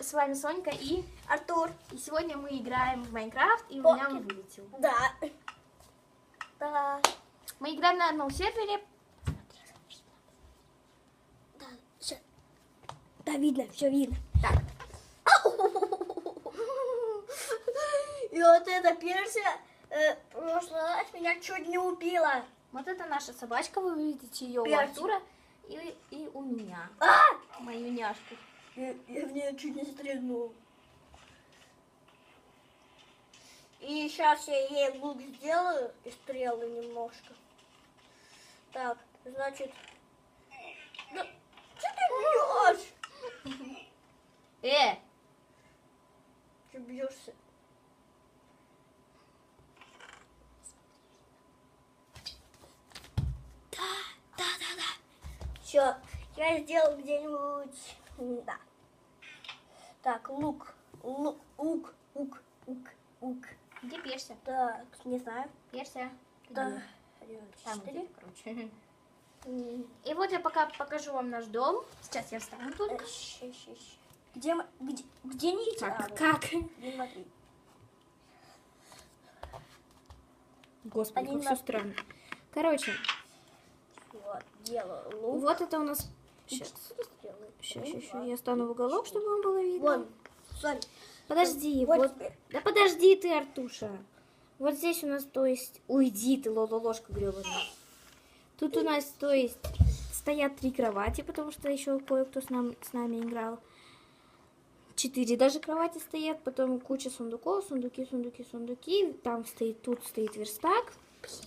С вами Сонька и... Артур. И сегодня мы играем в Майнкрафт, и у О, меня он вылетел. Да. Да. Мы играем на одном сервере. Да, ща. Да, видно, все видно. Так, И вот эта персия э, прошлый раз меня чуть не убила. вот это наша собачка, вы видите ее у Персик. Артура и, и у меня. А! Мою няшку. Я, я в нее чуть не стрельнул. И сейчас я ей лук сделаю и стрелы немножко. Так, значит... Да, что ты бьешь? Э, Ты бьешься. Да, да, да, да. Все, я сделал где-нибудь. Да. Так, лук. Лук, лук, лук, лук, где Перся? Так, не знаю. Перся. Да. Там короче. М, И вот я пока покажу вам наш дом. Сейчас я встану э, только. Где, где, где не Так, как? Не смотри. Господи, Один, как все странно. Короче, Вот, делаю лук. вот это у нас... Сейчас, сейчас, сейчас, я стану в уголок, чтобы вам было видно. Вон, Сонь, Подожди, вот вот... Да подожди ты, Артуша. Вот здесь у нас, то есть... Уйди ты, ложка гребаная. Тут у нас, то есть, стоят три кровати, потому что еще кое-кто с, нам, с нами играл. Четыре даже кровати стоят, потом куча сундуков, сундуки, сундуки, сундуки. Там стоит, тут стоит верстак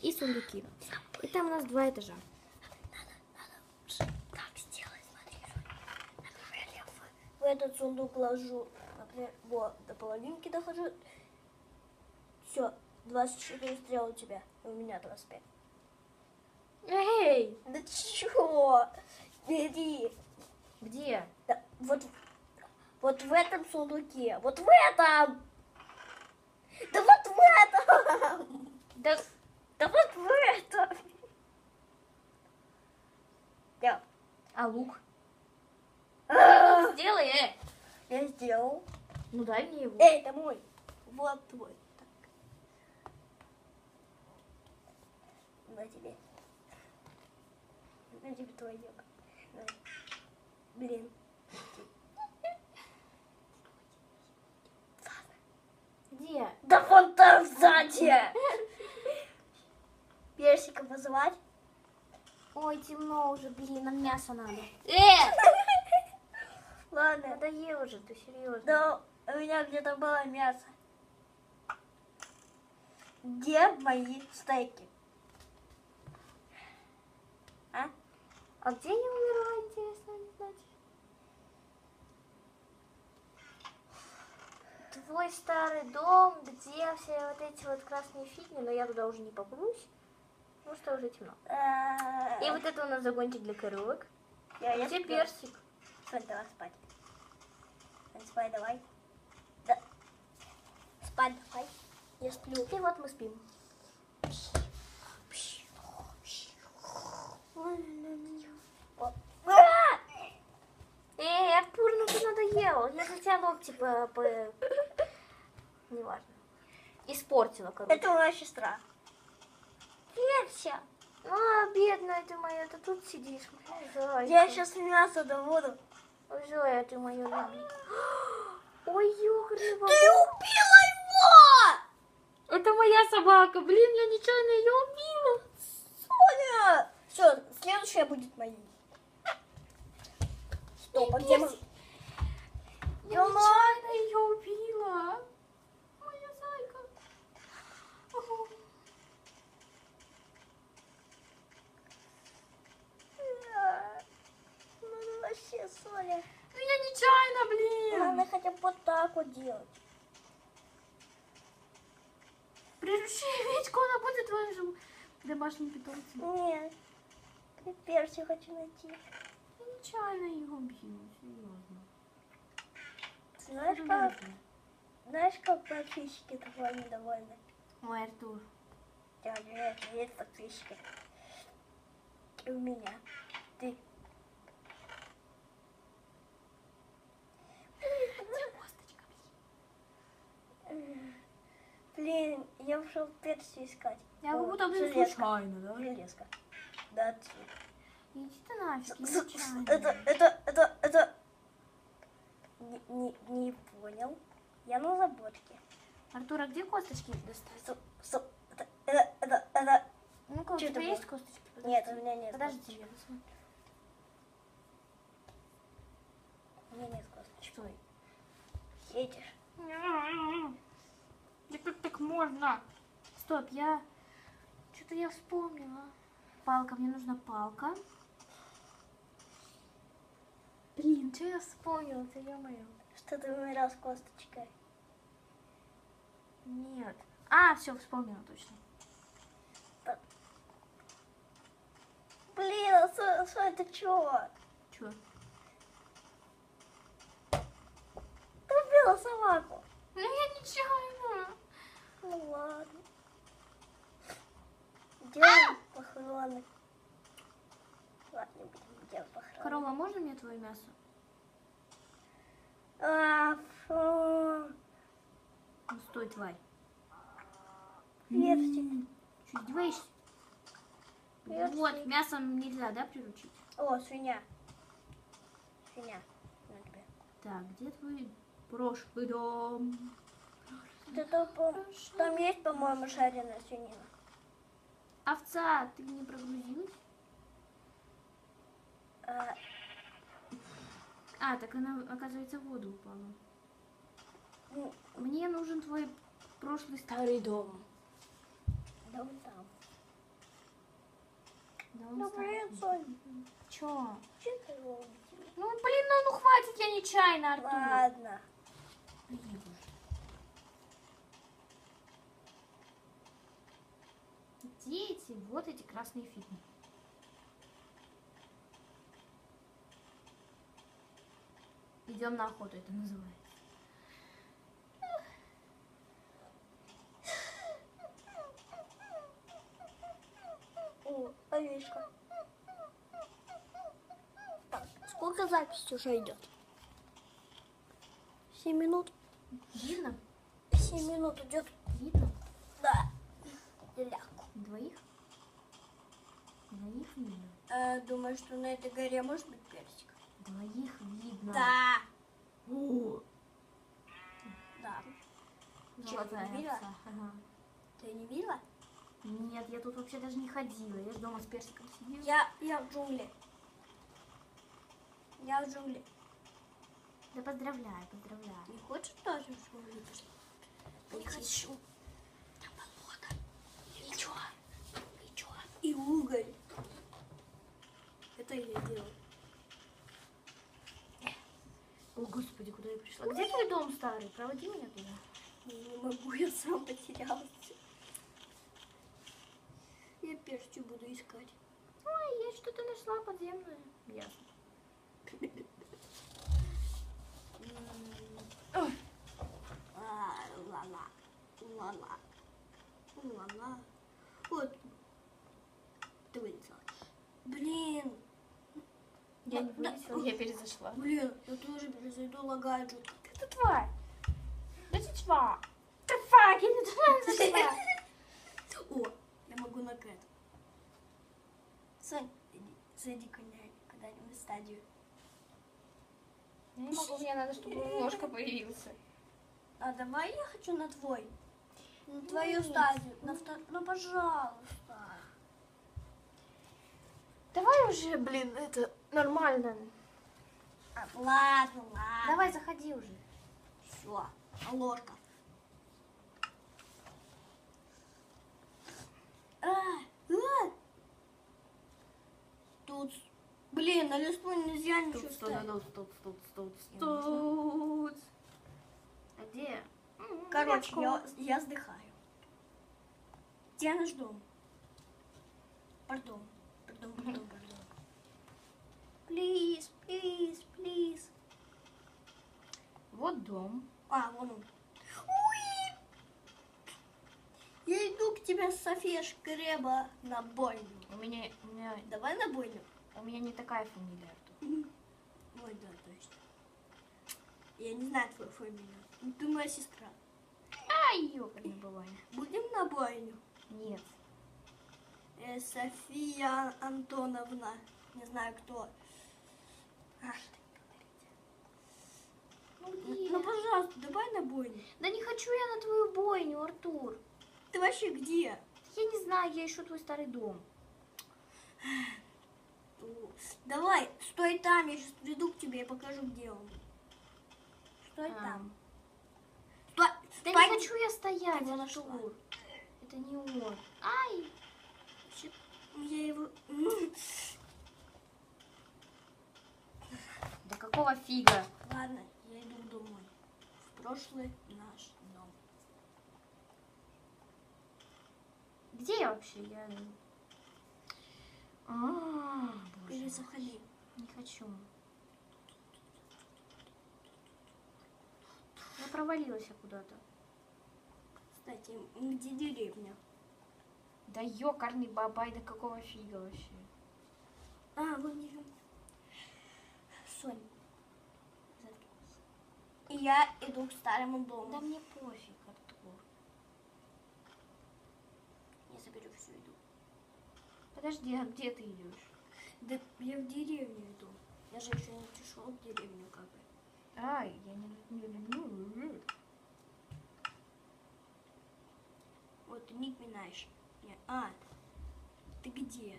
и сундуки. И там у нас два этажа. Так сделай, смотри. Например, я в, этот сундук ложу, например, вот, до половинки дохожу. Все, 24 стрелы у тебя, и у меня 25. Эй! Да чего? Бери. Где? Да, вот, вот в этом сундуке, вот в этом. Да вот в этом. Да, Да вот в этом. Да. а лук? А, Сделай, э! Я сделал. Ну дай мне его. Эй, это мой. Вот твой. Так. На тебе. На тебе твой. На. Блин. Где? Да вон там сзади. Персика вызывать? Ой, темно уже, блин, нам мясо надо. Э! Ладно. Надоел уже, ты серьезно? Да у меня где-то было мясо. Где мои стейки? А? А где я умерла, интересно, не знать? Твой старый дом, где все вот эти вот красные фигни, но я туда уже не попрусь, потому что уже темно. И вот это у нас загончик для коровок. я, я Где сплю. персик? Сонь, давай спать. Спать давай. Да. Спать давай. Я сплю. И вот мы спим. Эй, Артур, ну ты надоел. Я тебя ногти по... по... Неважно. Испортила, короче. Это моя сестра. Перся. А, бедная ты моя, ты тут сидишь. Я сейчас мясо добуду. Зоя, ты моя любимая. Ой, ёхрива. Ты убила его! Это моя собака. Блин, я нечаянно ее убила. Соня! Все, следующая будет моей. Стоп, а где мы? Я нечаянно ее убила. Моя зайка. Ого. Ну вообще, Соня. Ну я нечаянно, блин. Надо хотя бы вот так вот делать. Приручи Витьку, она будет твоим домашним питомцем. Нет. Я перси хочу найти. Я нечаянно ее убила, серьезно. Знаешь как? Знаешь, как подписчики тобой недовольны? Мой Артур. Я нет, нет подписчики. У меня. Ты. Пошел перси искать. Я как будто железка. случайно, да? Железка. Да. Иди ты нафиг, я случайно. Это, это, это, это... Не, не, не понял. Я на заботке. Артур, а где косточки достать? Стоп, стоп. Это, это, это, это... Ну-ка, у тебя это есть было? косточки? Нет, у меня нет. Подожди, я посмотрю. У меня нет косточек. Стой. Видишь? Да как так можно? Стоп, я... Что-то я вспомнила. Палка, мне нужна палка. Блин, что я вспомнила-то, ё-моё. Что ты умирал с косточкой? Нет. А, все, вспомнила точно. Блин, а что, что это чё? Чё? Ты убила собаку. Ну я нечаянно. Ну ладно. Делаем похороны. Ладно, будем делать похороны. Корова, можно мне твое мясо? А, фу. Ну, стой, тварь. Персик. Что, издеваешься? Персик. Вот, мясом нельзя, да, приручить? О, свинья. Свинья. На тебе. Так, где твой прошлый дом? Там, по- там есть, по-моему, жареная свинина. Овца, ты не прогрузилась? А, А, так она, оказывается, в воду упала. ну, Мне нужен твой прошлый старый дом. дом там. Да он старый. блин, Сонь, Чё? чем ты? Ну, блин, ну, ну хватит, я нечаянно, Артур. Ладно. Блин. Дети, вот эти красные фигни. Идем на охоту, это называется. О, овечка. Так, сколько запись уже идет? Семь минут. Видно? Семь минут идет. Видно? Да. Ляку. Двоих? Двоих видно. Э, думаю, что на этой горе может быть персик? Двоих видно. Да. О, Да. золотая не видела? Ага. Ты не видела? Нет, я тут вообще даже не ходила. Я ж дома с персиком сидела. Я, я в джунгле. Я в джунгле. Да поздравляю, поздравляю. Не хочешь тоже в джунгли? Не хочу. Там болото. И чё? И чё? И уголь. Это я делаю. О, господи, куда я пришла? Где твой дом старый? Проводи меня туда. Не могу, я сам потерялся. Я перстью буду искать. Ой, я что-то нашла подземное. Ясно. А, ла-ла. Ла-ла. Ла-ла. Вот. Блин. Я не Да, вылетела, да. я перезашла. Блин, я тоже перезайду, лагает жутко. Ты тварь. Да ты тварь. Ты фак, я не туда зашла. О, я могу на кэт. Сонь, зайди коня куда-нибудь в стадию. Не могу, мне надо, чтобы ножка появился. А давай я хочу на твой. На твою стадию. На втор... Ну, пожалуйста. Давай уже, блин, это нормально. А, ладно, ладно. Давай, заходи уже. Все. А ложка. А, а. Тут, блин, на листу нельзя ничего ставить. стоп, стоп, стоп, стоп. А где? Короче, я, я вздыхаю. Где наш дом? Пардон. Please, please, please. Вот дом. А, вон он. Уи! Я иду к тебе, София Шкреба, на бойню. У меня, у меня, Давай на бойню. у меня не такая фамилия, Артур. Ой, да, точно. Я не знаю твою фамилию. Ты моя сестра. Ай, ёкарный бабай. Будем на бойню? Нет. Э, София Антоновна. Не знаю кто. Ах, Ну, Ну, ну, пожалуйста, давай на бойню. Да не хочу я на твою бойню, Артур. Ты вообще где? Я не знаю, я ищу твой старый дом. О, Давай, стой там, я сейчас приду к тебе и покажу, где он. Стой А. там. Стой, Да стой. не хочу я стоять, нашла. Артур. Это не он. Ай, Я его... Да какого фига? Ладно, я иду домой. В прошлый наш дом. Где я вообще? Я... А, боже, Перезаходи. не хочу. Я провалилась куда-то. Кстати, где деревня? Да ёкарный бабай, да какого фига вообще? А, вон деревня. Сонь. заткнись. И я иду к старому дому. Да мне пофиг, Артур. Я заберу всю еду. Подожди, а где ты идешь? Да я в деревню иду. Я же еще не пришел в деревню, как бы. Ай, я не, не люблю. Вот ты Ник Минаешь. А, ты где?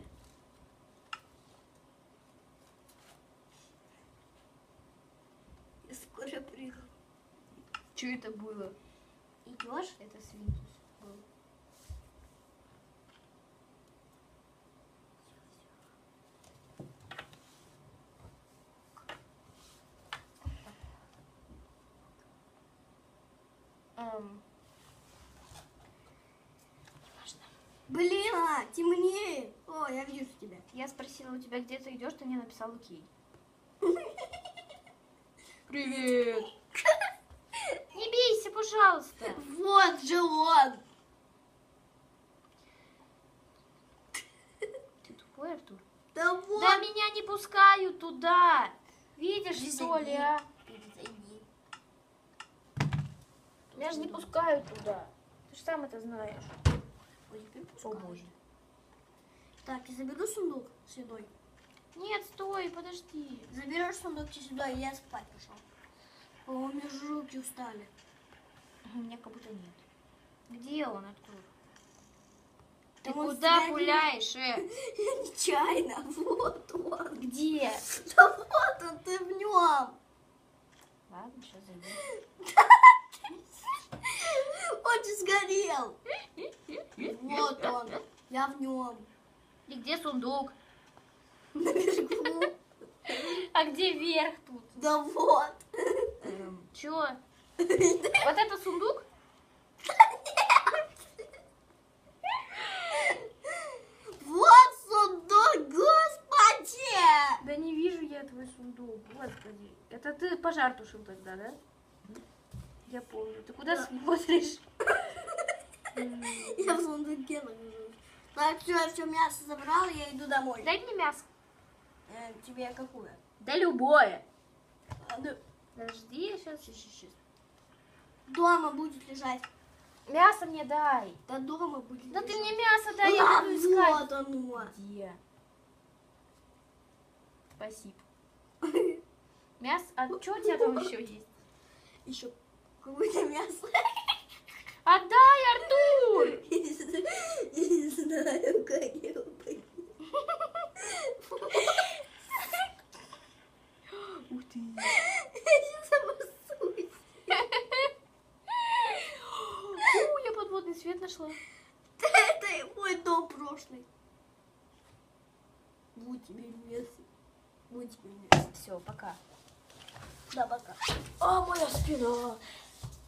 Я скоро приду. Что это было? Идешь? Это свинтус Блин, а, темнеет. О, я вижу тебя. я спросила у тебя, где ты идешь, ты мне написал окей. Привет! Не бейся, пожалуйста. Вот же он. Ты тупой, Артур? Да вот. Да меня не пускают туда. Видишь, Иди что ли, а? Перезайди. Меня же не пускают туда. Ты же сам это знаешь. Теперь О боже. Так, я заберу сундук с едой. Нет, стой, подожди. Заберешь сундук с едой, и я спать пошел. О, у меня же руки устали. У меня как будто нет. Где он, Артур? Ты он куда сзади. гуляешь, э? Я нечаянно. Вот он. Где? Да вот он, ты в нем. Ладно, сейчас зайду. Он же сгорел. Вот он. Я в нем. И где сундук? Наверху. А где верх тут? Да вот. Чё? Вот это сундук? Вот сундук, господи. Да не вижу я твой сундук, господи. Это ты пожар тушил тогда, да? Я помню. Ты куда Да. смотришь? Я в сундуке нахожусь. Так, все, все, мясо забрала, я иду домой. Дай мне мясо. Э, тебе какую? Да любое. А, да, Подожди, сейчас. щас, щас. Дома будет лежать. Мясо мне дай. Да дома будет Да лежать. ты мне мясо дай, а, я буду искать. вот оно. Где? Спасибо. Мясо? А что у тебя там еще есть? Еще какое-то мясо. Отдай, Артур! Не знаю, как пойду. Ух ты. Я я подводный свет нашла. Это мой дом прошлый. Вот тебе мясо. Вот тебе мясо. Все, пока. Да, пока. А, моя спина.